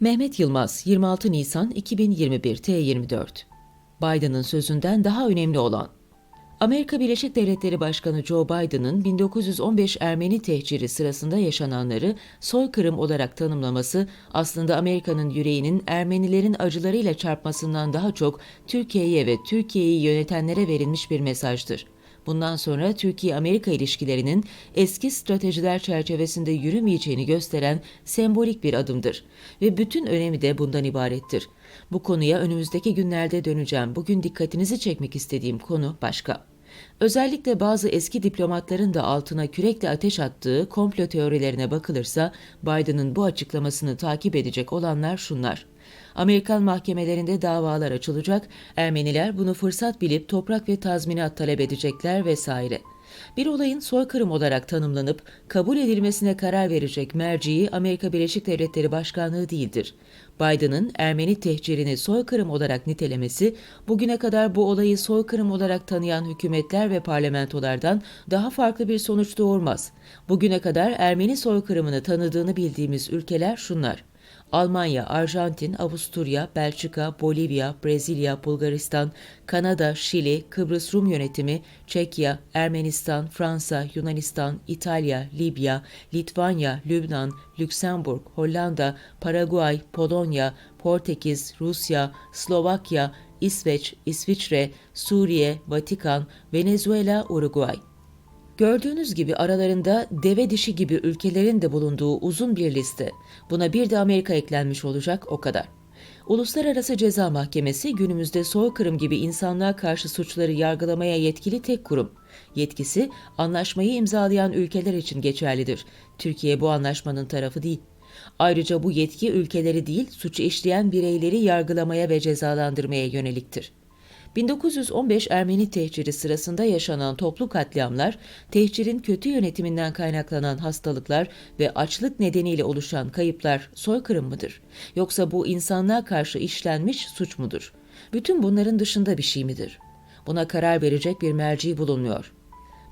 Mehmet Yılmaz, 26 Nisan 2021 T24 Biden'ın sözünden daha önemli olan Amerika Birleşik Devletleri Başkanı Joe Biden'ın 1915 Ermeni tehciri sırasında yaşananları soykırım olarak tanımlaması aslında Amerika'nın yüreğinin Ermenilerin acılarıyla çarpmasından daha çok Türkiye'ye ve Türkiye'yi yönetenlere verilmiş bir mesajdır. Bundan sonra Türkiye-Amerika ilişkilerinin eski stratejiler çerçevesinde yürümeyeceğini gösteren sembolik bir adımdır ve bütün önemi de bundan ibarettir. Bu konuya önümüzdeki günlerde döneceğim. Bugün dikkatinizi çekmek istediğim konu başka. Özellikle bazı eski diplomatların da altına kürekle ateş attığı komplo teorilerine bakılırsa Biden'ın bu açıklamasını takip edecek olanlar şunlar. Amerikan mahkemelerinde davalar açılacak, Ermeniler bunu fırsat bilip toprak ve tazminat talep edecekler vesaire. Bir olayın soykırım olarak tanımlanıp kabul edilmesine karar verecek merciği Amerika Birleşik Devletleri Başkanlığı değildir. Biden'ın Ermeni tehcirini soykırım olarak nitelemesi, bugüne kadar bu olayı soykırım olarak tanıyan hükümetler ve parlamentolardan daha farklı bir sonuç doğurmaz. Bugüne kadar Ermeni soykırımını tanıdığını bildiğimiz ülkeler şunlar. Almanya, Arjantin, Avusturya, Belçika, Bolivya, Brezilya, Bulgaristan, Kanada, Şili, Kıbrıs Rum yönetimi, Çekya, Ermenistan, Fransa, Yunanistan, İtalya, Libya, Litvanya, Lübnan, Lüksemburg, Hollanda, Paraguay, Polonya, Portekiz, Rusya, Slovakya, İsveç, İsviçre, Suriye, Vatikan, Venezuela, Uruguay. Gördüğünüz gibi aralarında deve dişi gibi ülkelerin de bulunduğu uzun bir liste. Buna bir de Amerika eklenmiş olacak o kadar. Uluslararası Ceza Mahkemesi günümüzde soykırım gibi insanlığa karşı suçları yargılamaya yetkili tek kurum. Yetkisi anlaşmayı imzalayan ülkeler için geçerlidir. Türkiye bu anlaşmanın tarafı değil. Ayrıca bu yetki ülkeleri değil, suçu işleyen bireyleri yargılamaya ve cezalandırmaya yöneliktir. 1915 Ermeni tehciri sırasında yaşanan toplu katliamlar, tehcirin kötü yönetiminden kaynaklanan hastalıklar ve açlık nedeniyle oluşan kayıplar soykırım mıdır? Yoksa bu insanlığa karşı işlenmiş suç mudur? Bütün bunların dışında bir şey midir? Buna karar verecek bir merci bulunmuyor.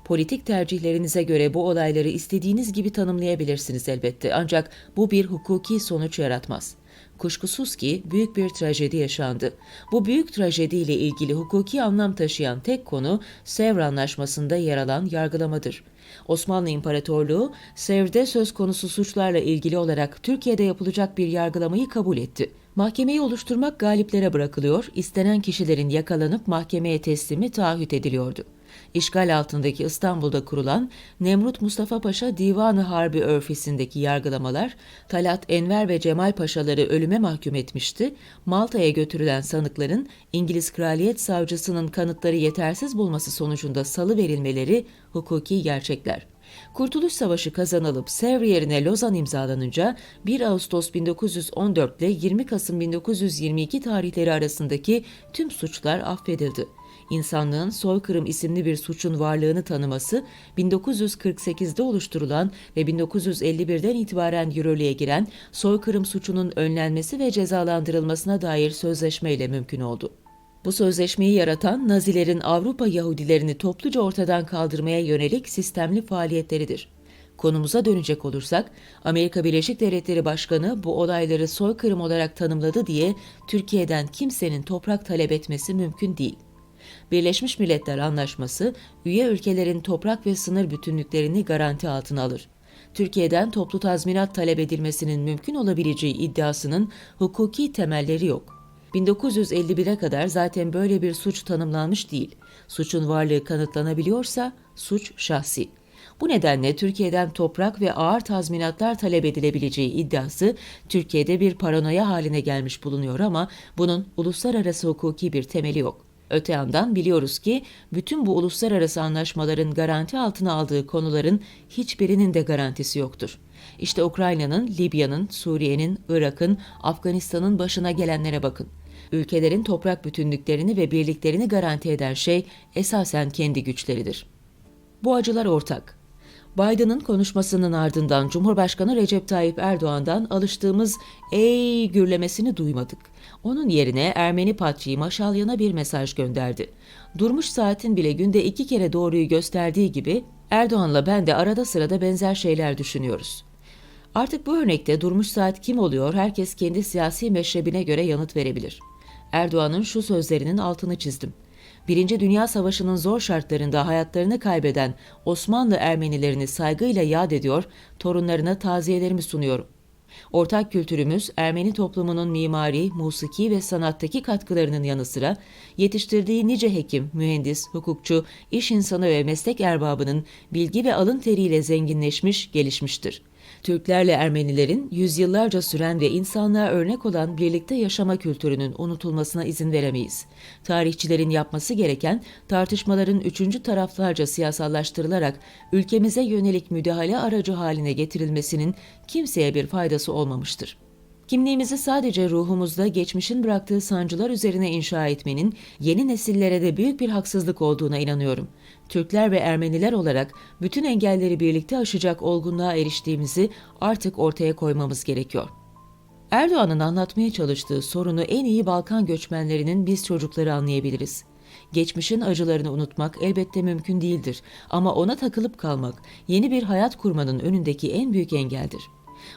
Politik tercihlerinize göre bu olayları istediğiniz gibi tanımlayabilirsiniz elbette ancak bu bir hukuki sonuç yaratmaz. Kuşkusuz ki büyük bir trajedi yaşandı. Bu büyük trajediyle ilgili hukuki anlam taşıyan tek konu Sevr Anlaşması'nda yer alan yargılamadır. Osmanlı İmparatorluğu, Sevr'de söz konusu suçlarla ilgili olarak Türkiye'de yapılacak bir yargılamayı kabul etti. Mahkemeyi oluşturmak galiplere bırakılıyor, istenen kişilerin yakalanıp mahkemeye teslimi taahhüt ediliyordu işgal altındaki İstanbul'da kurulan Nemrut Mustafa Paşa Divanı Harbi Örfesi'ndeki yargılamalar Talat Enver ve Cemal Paşaları ölüme mahkum etmişti. Malta'ya götürülen sanıkların İngiliz Kraliyet Savcısının kanıtları yetersiz bulması sonucunda salı verilmeleri hukuki gerçekler. Kurtuluş Savaşı kazanılıp Sevr yerine Lozan imzalanınca 1 Ağustos 1914 ile 20 Kasım 1922 tarihleri arasındaki tüm suçlar affedildi insanlığın soykırım isimli bir suçun varlığını tanıması 1948'de oluşturulan ve 1951'den itibaren yürürlüğe giren soykırım suçunun önlenmesi ve cezalandırılmasına dair sözleşmeyle mümkün oldu. Bu sözleşmeyi yaratan Nazilerin Avrupa Yahudilerini topluca ortadan kaldırmaya yönelik sistemli faaliyetleridir. Konumuza dönecek olursak, Amerika Birleşik Devletleri Başkanı bu olayları soykırım olarak tanımladı diye Türkiye'den kimsenin toprak talep etmesi mümkün değil. Birleşmiş Milletler Anlaşması, üye ülkelerin toprak ve sınır bütünlüklerini garanti altına alır. Türkiye'den toplu tazminat talep edilmesinin mümkün olabileceği iddiasının hukuki temelleri yok. 1951'e kadar zaten böyle bir suç tanımlanmış değil. Suçun varlığı kanıtlanabiliyorsa suç şahsi. Bu nedenle Türkiye'den toprak ve ağır tazminatlar talep edilebileceği iddiası Türkiye'de bir paranoya haline gelmiş bulunuyor ama bunun uluslararası hukuki bir temeli yok. Öte yandan biliyoruz ki bütün bu uluslararası anlaşmaların garanti altına aldığı konuların hiçbirinin de garantisi yoktur. İşte Ukrayna'nın, Libya'nın, Suriye'nin, Irak'ın, Afganistan'ın başına gelenlere bakın. Ülkelerin toprak bütünlüklerini ve birliklerini garanti eden şey esasen kendi güçleridir. Bu acılar ortak. Biden'ın konuşmasının ardından Cumhurbaşkanı Recep Tayyip Erdoğan'dan alıştığımız ey gürlemesini duymadık. Onun yerine Ermeni patriği Maşalyan'a bir mesaj gönderdi. Durmuş saatin bile günde iki kere doğruyu gösterdiği gibi Erdoğan'la ben de arada sırada benzer şeyler düşünüyoruz. Artık bu örnekte Durmuş Saat kim oluyor herkes kendi siyasi meşrebine göre yanıt verebilir. Erdoğan'ın şu sözlerinin altını çizdim. Birinci Dünya Savaşı'nın zor şartlarında hayatlarını kaybeden Osmanlı Ermenilerini saygıyla yad ediyor, torunlarına taziyelerimi sunuyorum. Ortak kültürümüz Ermeni toplumunun mimari, musiki ve sanattaki katkılarının yanı sıra yetiştirdiği nice hekim, mühendis, hukukçu, iş insanı ve meslek erbabının bilgi ve alın teriyle zenginleşmiş, gelişmiştir. Türklerle Ermenilerin yüzyıllarca süren ve insanlığa örnek olan birlikte yaşama kültürünün unutulmasına izin veremeyiz. Tarihçilerin yapması gereken tartışmaların üçüncü taraflarca siyasallaştırılarak ülkemize yönelik müdahale aracı haline getirilmesinin kimseye bir faydası olmamıştır. Kimliğimizi sadece ruhumuzda geçmişin bıraktığı sancılar üzerine inşa etmenin yeni nesillere de büyük bir haksızlık olduğuna inanıyorum. Türkler ve Ermeniler olarak bütün engelleri birlikte aşacak olgunluğa eriştiğimizi artık ortaya koymamız gerekiyor. Erdoğan'ın anlatmaya çalıştığı sorunu en iyi Balkan göçmenlerinin biz çocukları anlayabiliriz. Geçmişin acılarını unutmak elbette mümkün değildir ama ona takılıp kalmak yeni bir hayat kurmanın önündeki en büyük engeldir.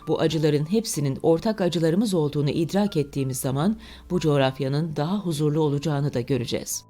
Bu acıların hepsinin ortak acılarımız olduğunu idrak ettiğimiz zaman bu coğrafyanın daha huzurlu olacağını da göreceğiz.